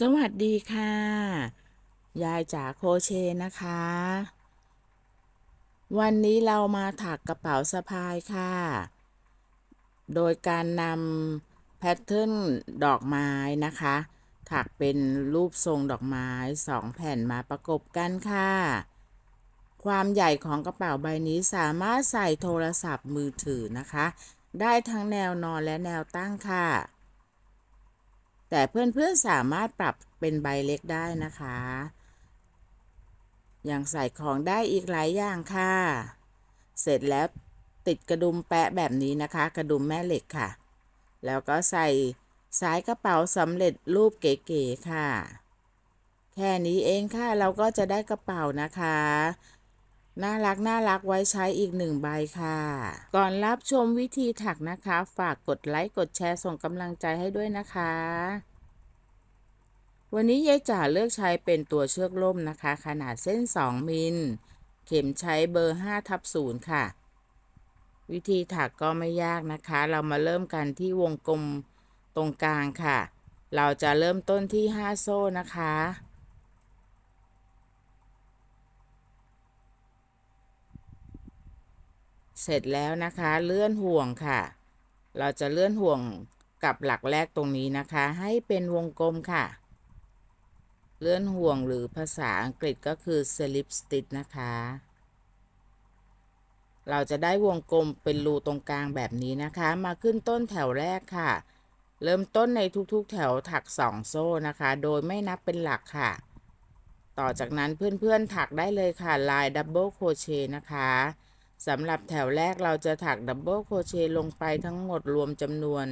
สวัสดีค่ะ ยายจ๋าโคเชนะคะ วันนี้เรามาถักกระเป๋าสะพายค่ะ โดยการนำแพทเทิร์นดอกไม้นะคะ ถักเป็นรูปทรงดอกไม้สองแผ่นมาประกบกันค่ะ ความใหญ่ของกระเป๋าใบนี้สามารถใส่โทรศัพท์มือถือนะคะ ได้ทั้งแนวนอนและแนวตั้งค่ะ แต่เพื่อนๆสามารถปรับเป็นใบเล็กได้นะคะ ยังใส่ของได้อีกหลายอย่างค่ะ เสร็จแล้วติดกระดุมแปะแบบนี้นะคะ กระดุมแม่เหล็กค่ะ แล้วก็ใส่สายกระเป๋าสำเร็จรูปเก๋ๆค่ะ แค่นี้เองค่ะ เราก็จะได้กระเป๋านะคะ น่ารักน่ารักไว้ใช้อีกหนึ่งใบค่ะ ก่อนรับชมวิธีถักนะคะ ฝากกดไลค์กดแชร์ส่งกำลังใจให้ด้วยนะคะ วันนี้ยายจ๋าเลือกใช้เป็นตัวเชือกล่มนะคะ ขนาดเส้น 2 มิล เข็มใช้เบอร์5ทับ0ค่ะ วิธีถักก็ไม่ยากนะคะ เรามาเริ่มกันที่วงกลมตรงกลางค่ะ เราจะเริ่มต้นที่ 5 โซ่นะคะ เสร็จแล้วนะคะเลื่อนห่วงค่ะ เราจะเลื่อนห่วงกับหลักแรกตรงนี้นะคะ ให้เป็นวงกลมค่ะ เลื่อนห่วงหรือภาษาอังกฤษก็คือ slip stitch นะคะ เราจะได้วงกลมเป็นรูตรงกลางแบบนี้นะคะ มาขึ้นต้นแถวแรกค่ะ เริ่มต้นในทุกๆ แถวถัก 2 โซ่นะคะ โดยไม่นับเป็นหลักค่ะ ต่อจากนั้นเพื่อนๆถักได้เลยค่ะลายดับเบิลโคเชนะคะ สำหรับแถวแรกเราจะถักดับเบิลโคเชต์ลงไปทั้งหมดรวมจำนวน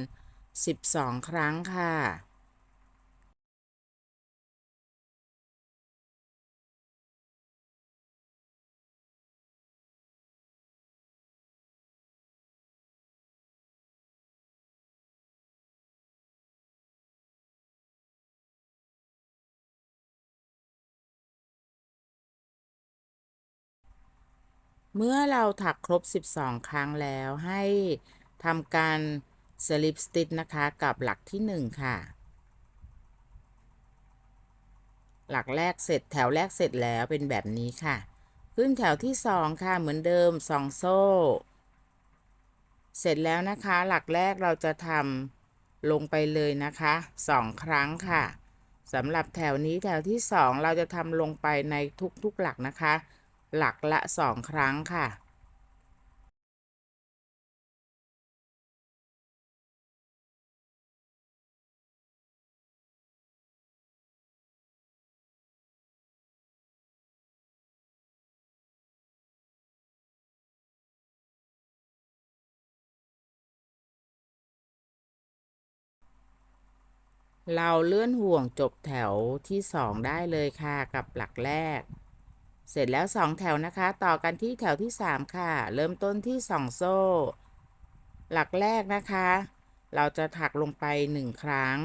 12 ครั้งค่ะ เมื่อเราถักครบ 12 ครั้งแล้วให้ทำการสลิปสติ c นะคะกับหลักที่ 1 ค่ะ หลักแรกเสร็จแถวแรกเสร็จแล้วเป็นแบบนี้ค่ะ ขึ้นแถวที่ 2 ค่ะเหมือนเดิม 2 โซ่ เสร็จแล้วนะคะ หลักแรกเราจะทำลงไปเลยนะคะ 2 ครั้งค่ะสำหรับแถวนี้แถวที่ 2 เราจะทำลงไปในทุกๆหลักนะคะ หลักละ2ครั้งค่ะเราเลื่อนห่วงจบแถวที่ 2 ได้เลยค่ะกับหลักแรก เสร็จแล้ว 2 แถวนะคะ ต่อกันที่แถวที่ 3 ค่ะ เริ่มต้นที่ 2 โซ่ หลักแรกนะคะ เราจะถักลงไป 1 ครั้ง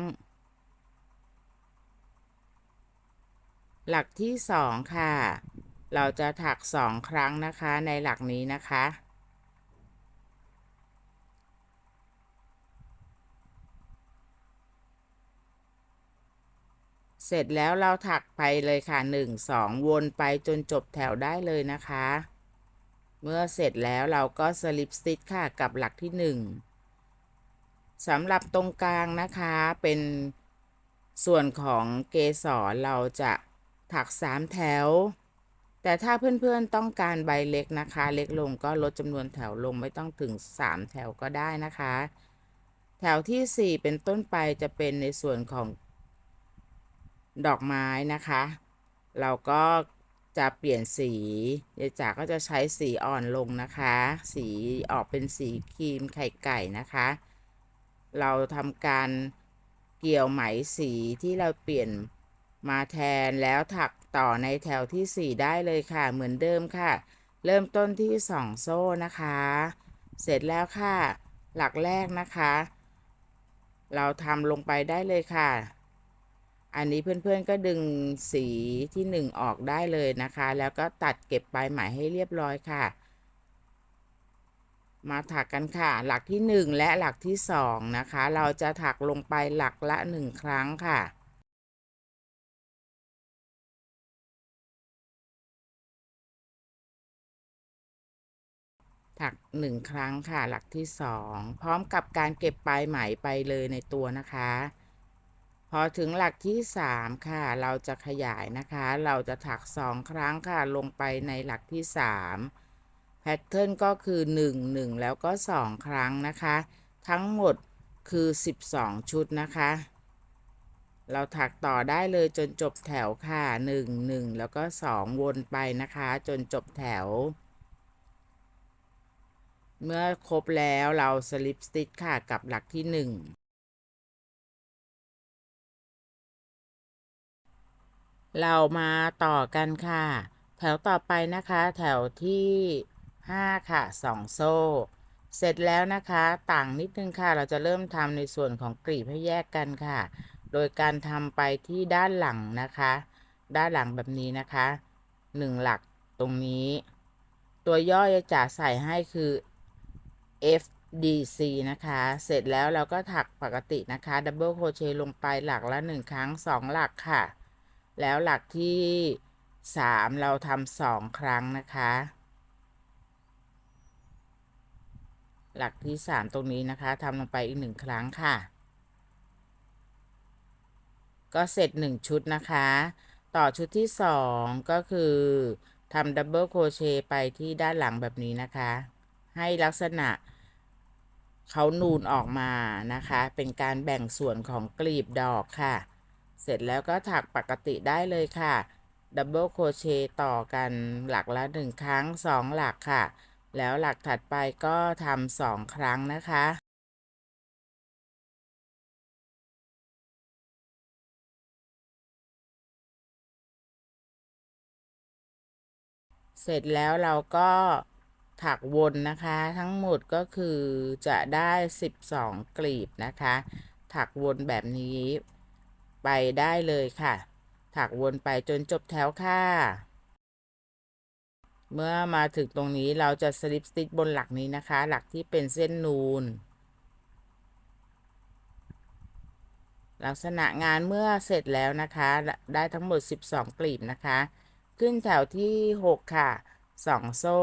หลักที่ 2 ค่ะ เราจะถัก 2 ครั้งนะคะในหลักนี้นะคะ เสร็จแล้วเราถักไปเลยค่ะ 1 2 วนไปจนจบแถวได้เลยนะคะ เมื่อเสร็จแล้วเราก็สลิปสติชค่ะกับหลักที่ 1สำหรับตรงกลางนะคะเป็นส่วนของเกสรเราจะถัก 3 แถว แต่ถ้าเพื่อนๆต้องการใบเล็กนะคะ เล็กลงก็ลดจำนวนแถวลงไม่ต้องถึง 3 แถวก็ได้นะคะ แถวที่ 4 เป็นต้นไปจะเป็นในส่วนของ ดอกไม้นะคะ เราก็จะเปลี่ยนสียายจ๋าก็จะใช้สีอ่อนลงนะคะ สีออกเป็นสีครีมไข่ไก่นะคะ เราทำการเกี่ยวไหมสีที่เราเปลี่ยนมาแทนแล้วถักต่อในแถวที่ 4 ได้เลยค่ะ เหมือนเดิมค่ะ เริ่มต้นที่ 2 โซ่นะคะ เสร็จแล้วค่ะ หลักแรกนะคะ เราทำลงไปได้เลยค่ะ อันนี้เพื่อนๆก็ดึงสีที่ 1 ออกได้เลยนะคะ แล้วก็ตัดเก็บปลายไหมให้เรียบร้อยค่ะ มาถักกันค่ะ หลักที่ 1 และหลักที่ 2 นะคะ เราจะถักลงไปหลักละ 1 ครั้งค่ะถัก 1 ครั้งค่ะหลักที่ 2 พร้อมกับการเก็บปลายไหมไปเลยในตัวนะคะ พอถึงหลักที่สามค่ะ เราจะขยายนะคะ เราจะถักสองครั้งค่ะ ลงไปในหลักที่สามแพทเทิร์นก็คือ 1 1 แล้วก็ 2 ครั้งนะคะ ทั้งหมดคือ 12 ชุดนะคะ เราถักต่อได้เลยจนจบแถวค่ะ 1 1 แล้วก็ 2 วนไปนะคะ จนจบแถว เมื่อครบแล้วเราสลิปสติชค่ะ กับหลักที่ 1 เรามาต่อกันค่ะ แถวต่อไปนะคะ แถวที่ 5 ค่ะ 2 โซ่ เสร็จแล้วนะคะ ต่างนิดนึงค่ะ เราจะเริ่มทำในส่วนของกลีบให้แยกกันค่ะ โดยการทำไปที่ด้านหลังนะคะ ด้านหลังแบบนี้นะคะ 1 หลักตรงนี้ ตัวย่อจะใส่ให้คือ FDC นะคะ เสร็จแล้วเราก็ถักปกตินะคะ ดับเบิลโคเชต์ลงไปหลักละ 1 ครั้ง 2 หลักค่ะ แล้วหลักที่ 3 เราทำสองครั้งนะคะ หลักที่ 3 ตรงนี้นะคะทำลงไปอีก1ครั้งค่ะ ก็เสร็จ 1 ชุดนะคะ ต่อชุดที่ 2 ก็คือทำดับเบิลโครเชต์ไปที่ด้านหลังแบบนี้นะคะ ให้ลักษณะเขานูนออกมานะคะ เป็นการแบ่งส่วนของกลีบดอกค่ะ เสร็จแล้วก็ถักปกติได้เลยค่ะดับเบิลโครเชต์ต่อกันหลักละ1ครั้ง 2 หลักค่ะ แล้วหลักถัดไปก็ทำสองครั้งนะคะเสร็จแล้วเราก็ถักวนนะคะ ทั้งหมดก็คือจะได้ 12 กลีบนะคะ ถักวนแบบนี้ ไปได้เลยค่ะ ถักวนไปจนจบแถวค่ะ เมื่อมาถึงตรงนี้เราจะสลิปสติชบนหลักนี้นะคะ หลักที่เป็นเส้นนูน ลักษณะงานเมื่อเสร็จแล้วนะคะ ได้ทั้งหมด 12 กลีบนะคะ ขึ้นแถวที่ 6 ค่ะ 2 โซ่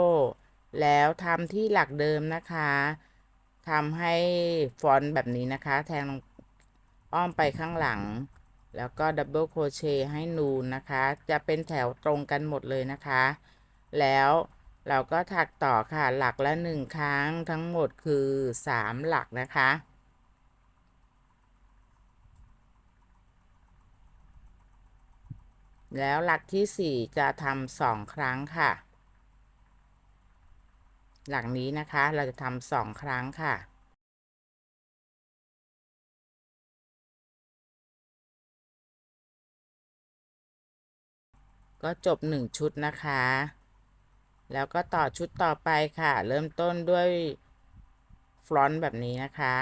แล้วทำที่หลักเดิมนะคะทำให้ฟอนต์แบบนี้นะคะ แทงอ้อมไปข้างหลัง แล้วก็ดับเบิลโครเชต์ให้นูนนะคะ จะเป็นแถวตรงกันหมดเลยนะคะ แล้วเราก็ถักต่อค่ะหลักละ 1 ครั้งทั้งหมดคือ 3 หลักนะคะ แล้วหลักที่ 4 จะทำสองครั้งค่ะ หลักนี้นะคะเราจะทำสองครั้งค่ะ ก็จบ 1 ชุดนะคะ แล้วก็ต่อชุดต่อไปค่ะ เริ่มต้นด้วยฟรอนต์แบบนี้นะคะ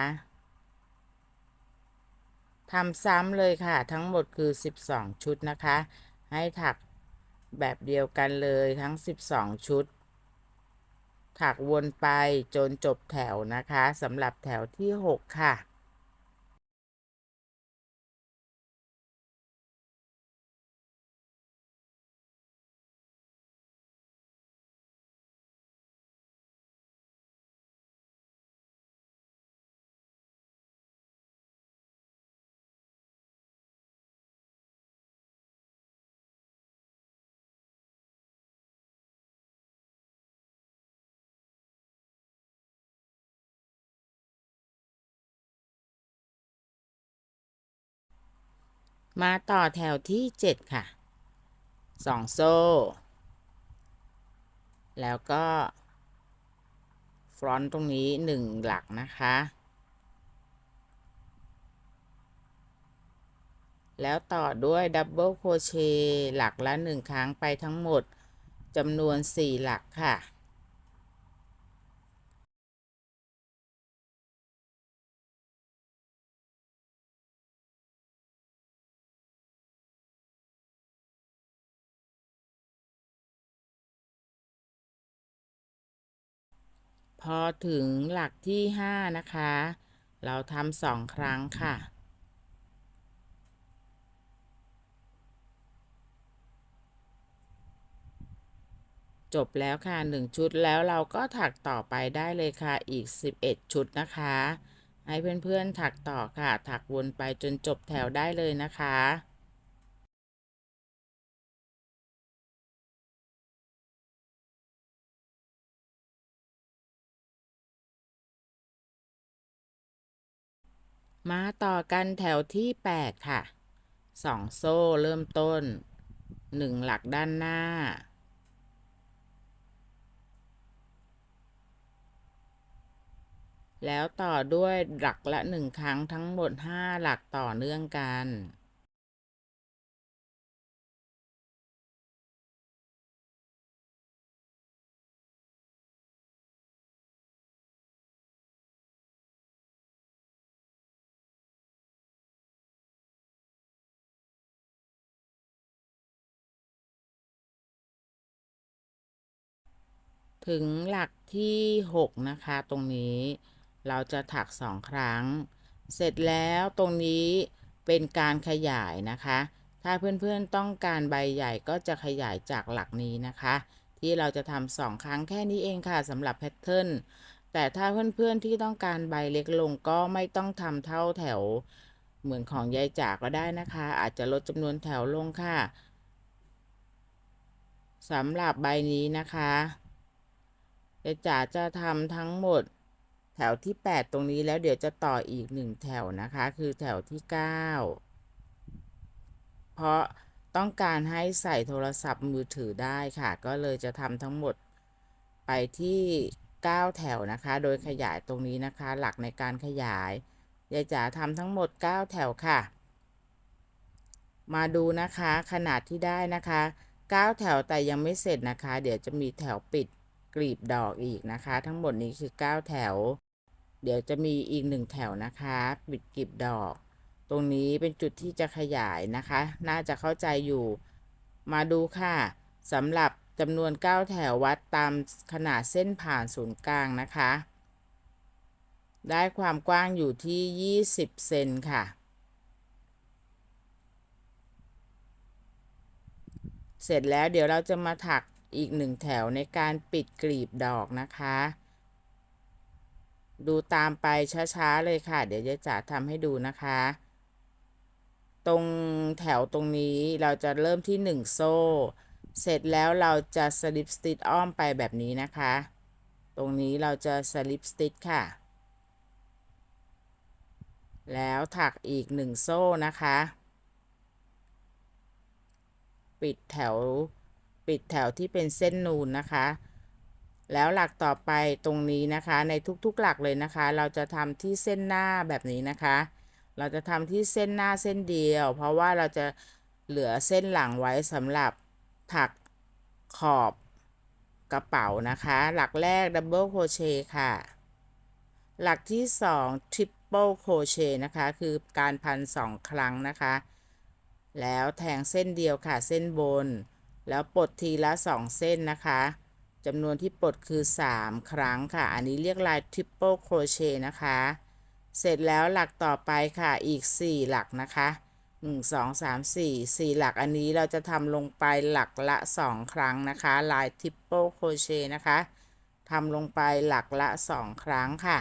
ทำซ้ำเลยค่ะทั้งหมดคือ 12 ชุดนะคะ ให้ถักแบบเดียวกันเลยทั้ง 12 ชุด ถักวนไปจนจบแถวนะคะสำหรับแถวที่ 6 ค่ะ มาต่อแถวที่ 7 ค่ะ 2 โซ่ แล้วก็ ฟรอนต์ตรงนี้ 1 หลักนะคะ แล้วต่อด้วยดับเบิลโคเชหลักละ 1 ครั้งไปทั้งหมดจำนวน 4 หลักค่ะ พอถึงหลักที่ 5 นะคะ เราทำสองครั้งค่ะ จบแล้วค่ะ 1 ชุดแล้วเราก็ถักต่อไปได้เลยค่ะอีก 11 ชุดนะคะ ให้เพื่อนๆถักต่อค่ะ ถักวนไปจนจบแถวได้เลยนะคะ มาต่อกันแถวที่ 8 ค่ะ 2 โซ่เริ่มต้น 1 หลักด้านหน้า แล้วต่อด้วยหลักละ 1 ครั้งทั้งหมด 5 หลักต่อเนื่องกัน ถึงหลักที่ 6 นะคะ ตรงนี้เราจะถัก 2 ครั้ง เสร็จแล้วตรงนี้เป็นการขยายนะคะ ถ้าเพื่อนๆต้องการใบใหญ่ก็จะขยายจากหลักนี้นะคะ ที่เราจะทำสองครั้งแค่นี้เองค่ะสำหรับแพทเทิร์นแต่ถ้าเพื่อนๆที่ต้องการใบเล็กลงก็ไม่ต้องทำเท่าแถวเหมือนของยายจ๋าก็ได้นะคะ อาจจะลดจำนวนแถวลงค่ะสำหรับใบนี้นะคะ ยายจ๋าจะทำทั้งหมดแถวที่ 8 ตรงนี้แล้วเดี๋ยวจะต่ออีก 1 แถวนะคะ คือแถวที่ 9 เพราะต้องการให้ใส่โทรศัพท์มือถือได้ค่ะ ก็เลยจะทำทั้งหมดไปที่ 9 แถวนะคะ โดยขยายตรงนี้นะคะ หลักในการขยายยายจ๋าทำทั้งหมด 9 แถวค่ะ มาดูนะคะขนาดที่ได้นะคะ 9 แถวแต่ยังไม่เสร็จนะคะ เดี๋ยวจะมีแถวปิด กลีบดอกอีกนะคะ ทั้งหมดนี้คือ 9 แถว เดี๋ยวจะมีอีก1แถวนะคะปิดกลีบดอก ตรงนี้เป็นจุดที่จะขยายนะคะ น่าจะเข้าใจอยู่มาดูค่ะสำหรับจำนวน 9 แถววัดตามขนาดเส้นผ่านศูนย์กลางนะคะ ได้ความกว้างอยู่ที่ 20 เซนค่ะเสร็จแล้วเดี๋ยวเราจะมาถัก อีกหนึ่งแถวในการปิดกลีบดอกนะคะ ดูตามไปช้าๆเลยค่ะ เดี๋ยวจะจะทำให้ดูนะคะ ตรงแถวตรงนี้เราจะเริ่มที่ 1 โซ่ เสร็จแล้วเราจะสลิปสติชอ้อมไปแบบนี้นะคะ ตรงนี้เราจะสลิปสติชค่ะ แล้วถักอีก 1 โซ่นะคะ ปิดแถว ปิดแถวที่เป็นเส้นนูนนะคะ แล้วหลักต่อไปตรงนี้นะคะ ในทุกๆหลักเลยนะคะ เราจะทำที่เส้นหน้าแบบนี้นะคะ เราจะทำที่เส้นหน้าเส้นเดียว เพราะว่าเราจะเหลือเส้นหลังไว้สำหรับถักขอบกระเป๋านะคะ หลักแรกดับเบิลโคเชต์ค่ะ หลักที่2ทริปเปิลโคเชต์นะคะ คือการพันสองครั้งนะคะ แล้วแทงเส้นเดียวค่ะ เส้นบน แล้วปลดทีละ 2 เส้นนะคะจำนวนที่ปลดคือ 3 ครั้งค่ะ อันนี้เรียกลาย triple crochet นะคะ เสร็จแล้วหลักต่อไปค่ะอีก 4 หลักนะคะ 1 2 3 4 4 หลักอันนี้เราจะทำลงไปหลักละ 2 ครั้งนะคะ ลาย triple crochet นะคะทำลงไปหลักละ 2 ครั้งค่ะ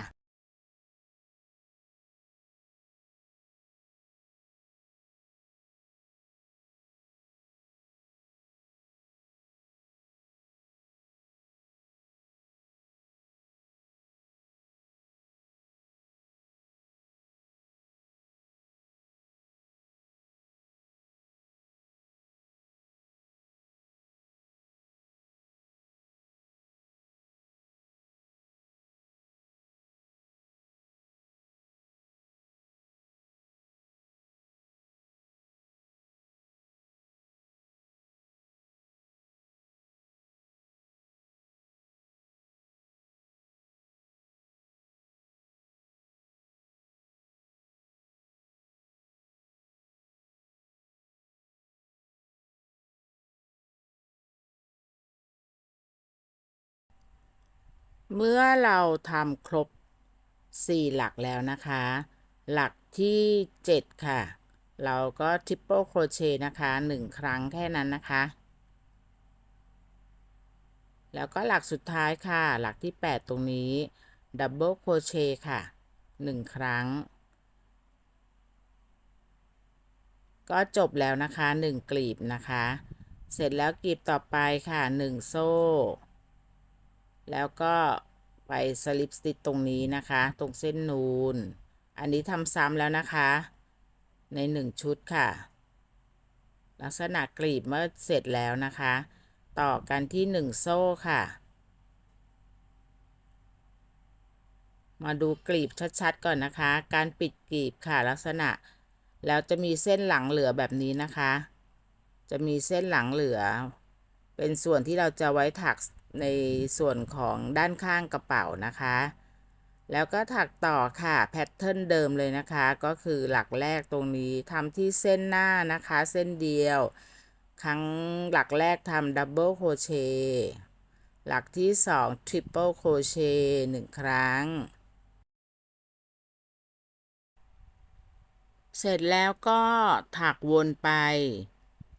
เมื่อเราทำครบ 4 หลักแล้วนะคะ หลักที่ 7 ค่ะ เราก็ทริปเปิลโครเชต์นะคะ 1 ครั้งแค่นั้นนะคะ แล้วก็หลักสุดท้ายค่ะ หลักที่ 8 ตรงนี้ดับเบิลโคเชค่ะ 1 ครั้ง ก็จบแล้วนะคะ 1 กลีบนะคะ เสร็จแล้วกลีบต่อไปค่ะ 1 โซ่ แล้วก็ไปสลิปสติตตรงนี้นะคะ ตรงเส้นนูน อันนี้ทำซ้ำแล้วนะคะ ใน1ชุดค่ะ ลักษณะกลีบเมื่อเสร็จแล้วนะคะ ต่อกันที่1โซ่ค่ะ มาดูกลีบชัดๆก่อนนะคะ การปิดกลีบค่ะลักษณะ แล้วจะมีเส้นหลังเหลือแบบนี้นะคะ จะมีเส้นหลังเหลือ เป็นส่วนที่เราจะไว้ถัก ในส่วนของด้านข้างกระเป๋านะคะ แล้วก็ถักต่อค่ะแพทเทิร์นเดิมเลยนะคะ ก็คือหลักแรกตรงนี้ทำที่เส้นหน้านะคะ เส้นเดียว ครั้งหลักแรกทำดับเบิลโคเชหลักที่สองทริปเปิลโคเชหนึ่งครั้ง เสร็จแล้วก็ถักวนไป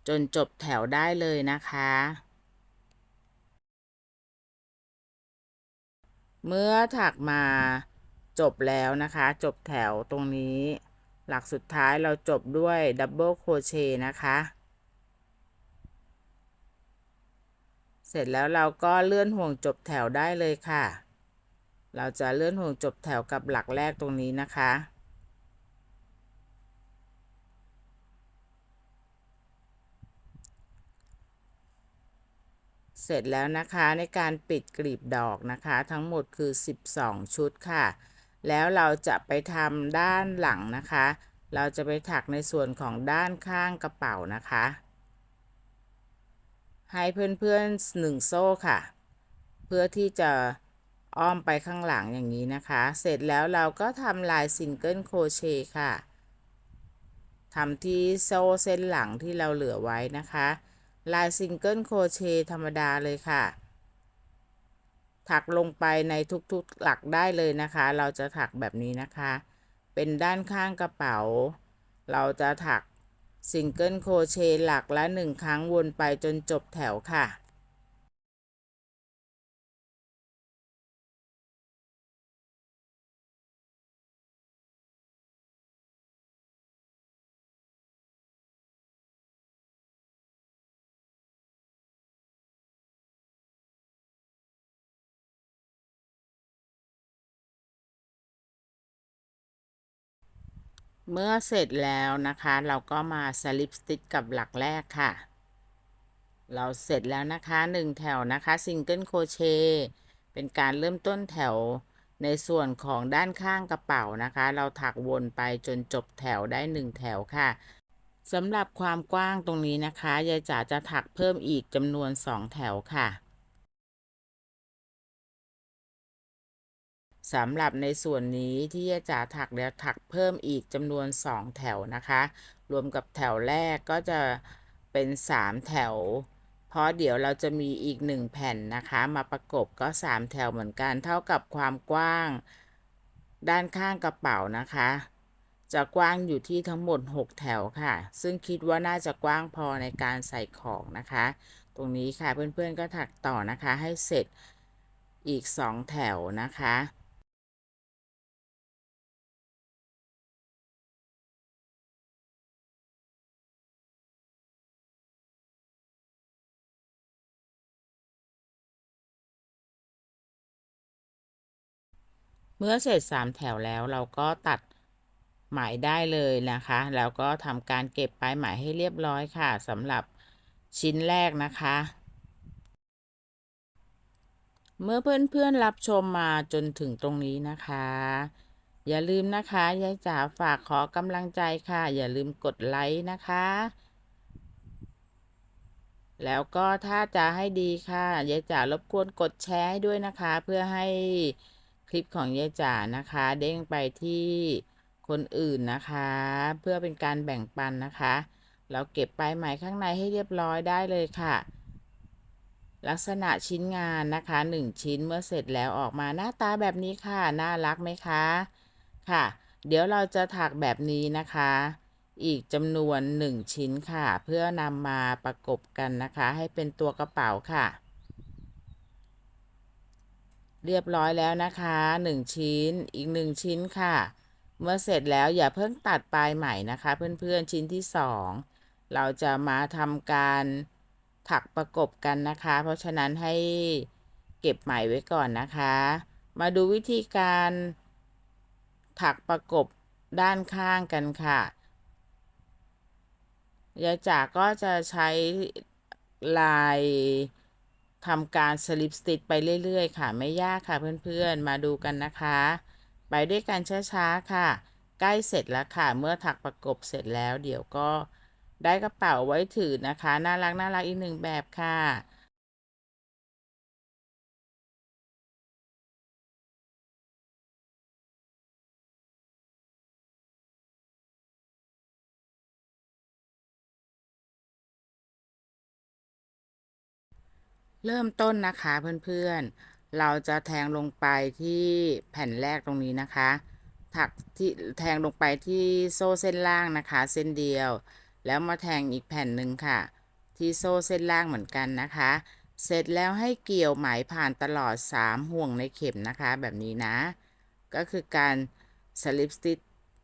จนจบแถวได้เลยนะคะ เมื่อถักมาจบแล้วนะคะ จบแถวตรงนี้ หลักสุดท้ายเราจบด้วยดับเบิลโคเชนะคะ เสร็จแล้วเราก็เลื่อนห่วงจบแถวได้เลยค่ะ เราจะเลื่อนห่วงจบแถวกับหลักแรกตรงนี้นะคะ เสร็จแล้วนะคะในการปิดกลีบดอกนะคะ ทั้งหมดคือ 12 ชุดค่ะ แล้วเราจะไปทำด้านหลังนะคะ เราจะไปถักในส่วนของด้านข้างกระเป๋านะคะ ให้เพื่อนๆหนึ่งโซ่ค่ะ เพื่อที่จะอ้อมไปข้างหลังอย่างนี้นะคะ เสร็จแล้วเราก็ทำลายซิงเกิลโครเชต์ค่ะทำที่โซ่เส้นหลังที่เราเหลือไว้นะคะ ลายซิงเกิลโครเชต์ธรรมดาเลยค่ะ ถักลงไปในทุกๆหลักได้เลยนะคะ เราจะถักแบบนี้นะคะ เป็นด้านข้างกระเป๋า เราจะถักซิงเกิลโครเชต์หลักละหนึ่งครั้งวนไปจนจบแถวค่ะ เมื่อเสร็จแล้วนะคะ เราก็มาสลิปสติกกับหลักแรกค่ะ เราเสร็จแล้วนะคะหนึ่งแถวนะคะซิงเกิลโคเชเป็นการเริ่มต้นแถวในส่วนของด้านข้างกระเป๋านะคะ เราถักวนไปจนจบแถวได้หนึ่งแถวค่ะสำหรับความกว้างตรงนี้นะคะยายจ๋าจะถักเพิ่มอีกจำนวนสองแถวค่ะ สำหรับในส่วนนี้ที่จะถักแล้วถักเพิ่มอีกจำนวน 2 แถวนะคะ รวมกับแถวแรกก็จะเป็น 3 แถว เพราะเดี๋ยวเราจะมีอีก 1 แผ่นนะคะ มาประกบก็ 3 แถวเหมือนกัน เท่ากับความกว้างด้านข้างกระเป๋านะคะ จะกว้างอยู่ที่ทั้งหมด 6 แถวค่ะ ซึ่งคิดว่าน่าจะกว้างพอในการใส่ของนะคะ ตรงนี้ค่ะเพื่อนๆก็ถักต่อนะคะให้เสร็จอีก 2 แถวนะคะ เมื่อเสร็จ3แถวแล้วเราก็ตัดหมายได้เลยนะคะ แล้วก็ทำการเก็บปลายหมายให้เรียบร้อยค่ะสำหรับชิ้นแรกนะคะ เมื่อเพื่อนๆรับชมมาจนถึงตรงนี้นะคะ อย่าลืมนะคะยายจ๋าฝากขอกำลังใจค่ะ อย่าลืมกดไลค์นะคะ แล้วก็ถ้าจะให้ดีค่ะยายจ๋ารบกวนกดแชร์ให้ด้วยนะคะ เพื่อให้ คลิปของยายจ๋านะคะ เด้งไปที่คนอื่นนะคะ เพื่อเป็นการแบ่งปันนะคะ เราเก็บปลายไหมข้างในให้เรียบร้อยได้เลยค่ะ ลักษณะชิ้นงานนะคะ 1 ชิ้นเมื่อเสร็จแล้วออกมาหน้าตาแบบนี้ค่ะ น่ารักไหมคะค่ะ เดี๋ยวเราจะถักแบบนี้นะคะ อีกจำนวน 1 ชิ้นค่ะ เพื่อนำมาประกบกันนะคะ ให้เป็นตัวกระเป๋าค่ะ เรียบร้อยแล้วนะคะ 1 ชิ้นอีก 1 ชิ้นค่ะ เมื่อเสร็จแล้วอย่าเพิ่งตัดปลายใหม่นะคะ เพื่อนๆชิ้นที่ 2 เราจะมาทำการถักประกบกันนะคะ เพราะฉะนั้นให้เก็บใหม่ไว้ก่อนนะคะ มาดูวิธีการถักประกบด้านข้างกันค่ะยายจ๋าก็จะใช้ลาย ทำการสลิปสติดไปเรื่อยๆ ค่ะ ไม่ยากค่ะเพื่อนๆ มาดูกันนะคะ ไปด้วยกันช้าๆ ค่ะ ใกล้เสร็จแล้วค่ะ เมื่อถักประกบเสร็จแล้ว เดี๋ยวก็ได้กระเป๋าไว้ถือนะคะ น่ารักน่ารักอีกหนึ่งแบบค่ะ เริ่มต้นนะคะเพื่อนๆ เราจะแทงลงไปที่แผ่นแรกตรงนี้นะคะ ถักที่แทงลงไปที่โซ่เส้นล่างนะคะ เส้นเดียว แล้วมาแทงอีกแผ่นหนึ่งค่ะ ที่โซ่เส้นล่างเหมือนกันนะคะ เสร็จแล้วให้เกี่ยวไหมผ่านตลอด 3 ห่วงในเข็มนะคะ แบบนี้นะ ก็คือการสลิปสติช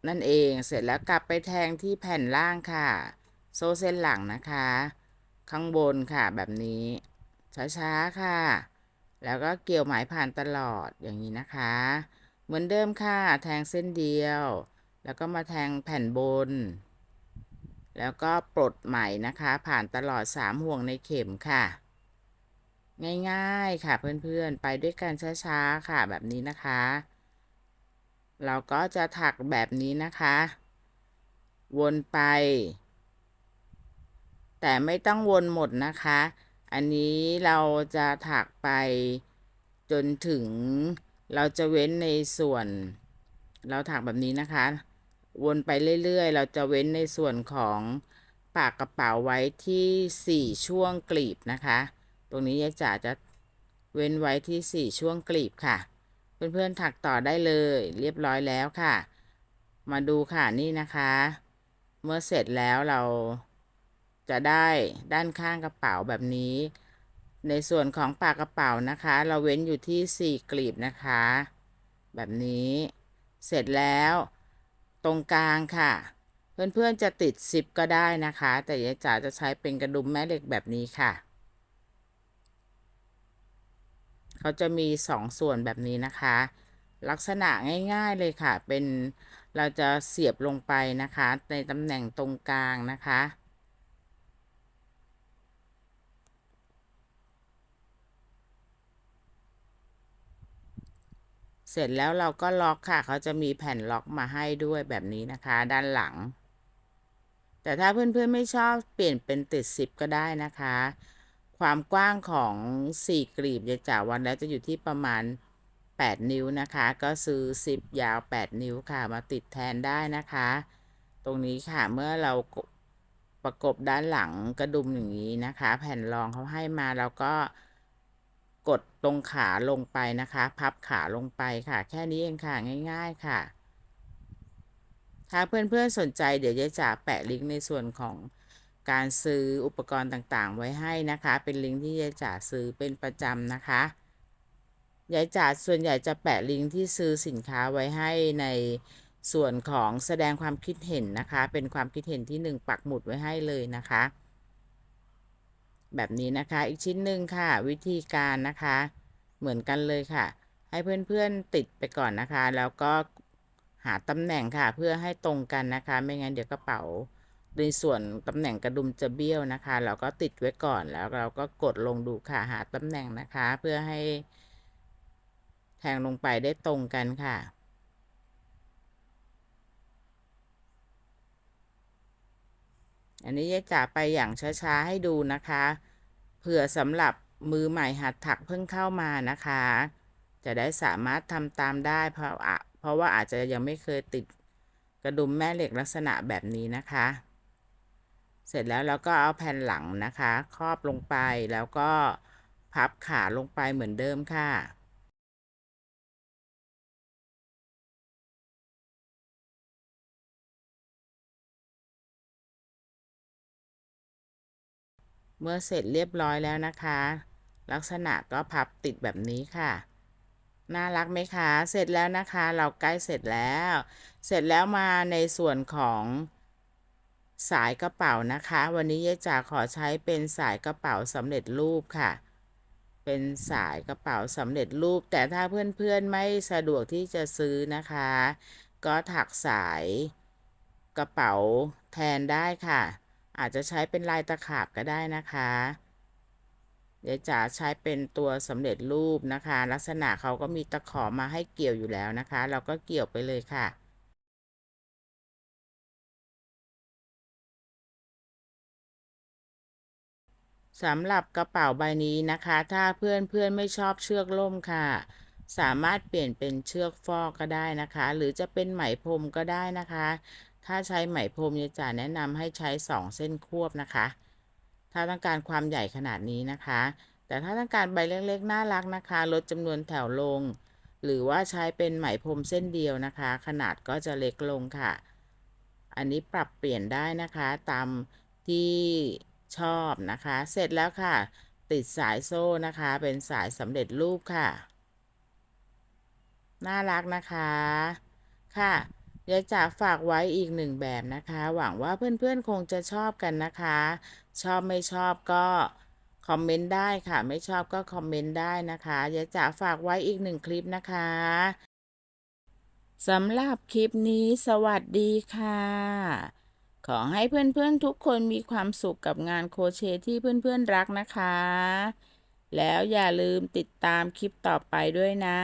นั่นเอง เสร็จแล้วกลับไปแทงที่แผ่นล่างค่ะ โซ่เส้นหลังนะคะ ข้างบนค่ะแบบนี้ ช้าๆค่ะ แล้วก็เกี่ยวหมายผ่านตลอดอย่างนี้นะคะ เหมือนเดิมค่ะ แทงเส้นเดียว แล้วก็มาแทงแผ่นบน แล้วก็ปลดไหมนะคะ ผ่านตลอด 3 ห่วงในเข็มค่ะ ง่ายๆค่ะเพื่อนๆ ไปด้วยกันช้าๆค่ะแบบนี้นะคะ เราก็จะถักแบบนี้นะคะ วนไป แต่ไม่ต้องวนหมดนะคะ อันนี้เราจะถักไปจนถึงเราจะเว้นในส่วน เราถักแบบนี้นะคะ วนไปเรื่อยๆ เราจะเว้นในส่วนของปากกระเป๋าไว้ที่ 4 ช่วงกลีบนะคะ ตรงนี้ยายจ๋าจะเว้นไว้ที่ 4 ช่วงกลีบค่ะ เพื่อนๆถักต่อได้เลยเรียบร้อยแล้วค่ะ มาดูค่ะนี่นะคะ เมื่อเสร็จแล้วเรา จะได้ด้านข้างกระเป๋าแบบนี้ ในส่วนของปากกระเป๋านะคะ เราเว้นอยู่ที่ 4 กลีบนะคะ แบบนี้ เสร็จแล้ว ตรงกลางค่ะ เพื่อนๆจะติดซิปก็ได้นะคะ แต่ยายจ๋าจะใช้เป็นกระดุมแม่เหล็กแบบนี้ค่ะ เขาจะมีสองส่วนแบบนี้นะคะ ลักษณะง่ายๆเลยค่ะ เป็นเราจะเสียบลงไปนะคะ ในตำแหน่งตรงกลางนะคะ เสร็จแล้วเราก็ล็อกค่ะ เขาจะมีแผ่นล็อกมาให้ด้วยแบบนี้นะคะ ด้านหลัง แต่ถ้าเพื่อนๆไม่ชอบเปลี่ยนเป็นติดซิปก็ได้นะคะ ความกว้างของ4กลีบจะจ่าวันแล้วจะอยู่ที่ประมาณ 8 นิ้วนะคะ ก็ซื้อซิปยาว 8 นิ้วค่ะ มาติดแทนได้นะคะ ตรงนี้ค่ะเมื่อเราประกบด้านหลังกระดุมอย่างนี้นะคะ แผ่นรองเขาให้มาเราก็ กดตรงขาลงไปนะคะ พับขาลงไปค่ะ แค่นี้เองค่ะง่าย ๆค่ะ ถ้าเพื่อนๆสนใจเดี๋ยวจะจะแปะลิงก์ในส่วนของการซื้ออุปกรณ์ต่างๆ ไว้ให้นะคะ เป็นลิงก์ที่ยายจ๋าซื้อเป็นประจำนะคะยายจ๋าส่วนใหญ่จะแปะลิงก์ที่ซื้อสินค้าไว้ให้ในส่วนของแสดงความคิดเห็นนะคะ เป็นความคิดเห็นที่ 1 ปักหมุดไว้ให้เลยนะคะ แบบนี้นะคะ อีกชิ้นหนึ่งค่ะ วิธีการนะคะ เหมือนกันเลยค่ะ ให้เพื่อนๆติดไปก่อนนะคะ แล้วก็หาตำแหน่งค่ะ เพื่อให้ตรงกันนะคะ ไม่งั้นเดี๋ยวกระเป๋าในส่วนตำแหน่งกระดุมจะเบี้ยวนะคะ เราก็ติดไว้ก่อนแล้วเราก็กดลงดูค่ะหาตำแหน่งนะคะ เพื่อให้แทงลงไปได้ตรงกันค่ะ อันนี้ยายจ๋าไปอย่างช้าๆให้ดูนะคะเผื่อสำหรับมือใหม่หัดถักเพิ่งเข้ามานะคะ จะได้สามารถทำตามได้เพราะอะเพราะว่าอาจจะยังไม่เคยติดกระดุมแม่เหล็กลักษณะแบบนี้นะคะ เสร็จแล้วเราก็เอาแผ่นหลังนะคะ ครอบลงไปแล้วก็พับขาลงไปเหมือนเดิมค่ะ เมื่อเสร็จเรียบร้อยแล้วนะคะ ลักษณะก็พับติดแบบนี้ค่ะ น่ารักไหมคะ เสร็จแล้วนะคะ เราใกล้เสร็จแล้ว เสร็จแล้วมาในส่วนของสายกระเป๋านะคะ วันนี้ยายจ๋าขอใช้เป็นสายกระเป๋าสำเร็จรูปค่ะ เป็นสายกระเป๋าสำเร็จรูป แต่ถ้าเพื่อนๆไม่สะดวกที่จะซื้อนะคะ ก็ถักสายกระเป๋าแทนได้ค่ะ อาจจะใช้เป็นลายตะขาบก็ได้นะคะเดี๋ยวจ๋าใช้เป็นตัวสำเร็จรูปนะคะ ลักษณะเขาก็มีตะขอมาให้เกี่ยวอยู่แล้วนะคะ เราก็เกี่ยวไปเลยค่ะ สำหรับกระเป๋าใบนี้นะคะ ถ้าเพื่อนเพื่อนไม่ชอบเชือกล่มค่ะ สามารถเปลี่ยนเป็นเชือกฟอกก็ได้นะคะ หรือจะเป็นไหมพรมก็ได้นะคะ ถ้าใช้ไหมพรมยายจ๋าแนะนำให้ใช้ 2 เส้นควบนะคะ ถ้าต้องการความใหญ่ขนาดนี้นะคะ แต่ถ้าต้องการใบเล็กๆน่ารักนะคะ ลดจำนวนแถวลง หรือว่าใช้เป็นไหมพรมเส้นเดียวนะคะ ขนาดก็จะเล็กลงค่ะ อันนี้ปรับเปลี่ยนได้นะคะตามที่ชอบนะคะ เสร็จแล้วค่ะ ติดสายโซ่นะคะ เป็นสายสำเร็จรูปค่ะ น่ารักนะคะ ค่ะ ยายจ๋าฝากไว้อีกหนึ่งแบบนะคะ หวังว่าเพื่อนๆคงจะชอบกันนะคะ ชอบไม่ชอบก็คอมเมนต์ได้ค่ะ ไม่ชอบก็คอมเมนต์ได้นะคะยายจ๋าฝากไว้อีกหนึ่งคลิปนะคะสำหรับคลิปนี้สวัสดีค่ะ ขอให้เพื่อนๆทุกคนมีความสุขกับงานโคเชที่เพื่อนๆรักนะคะ แล้วอย่าลืมติดตามคลิปต่อไปด้วยนะ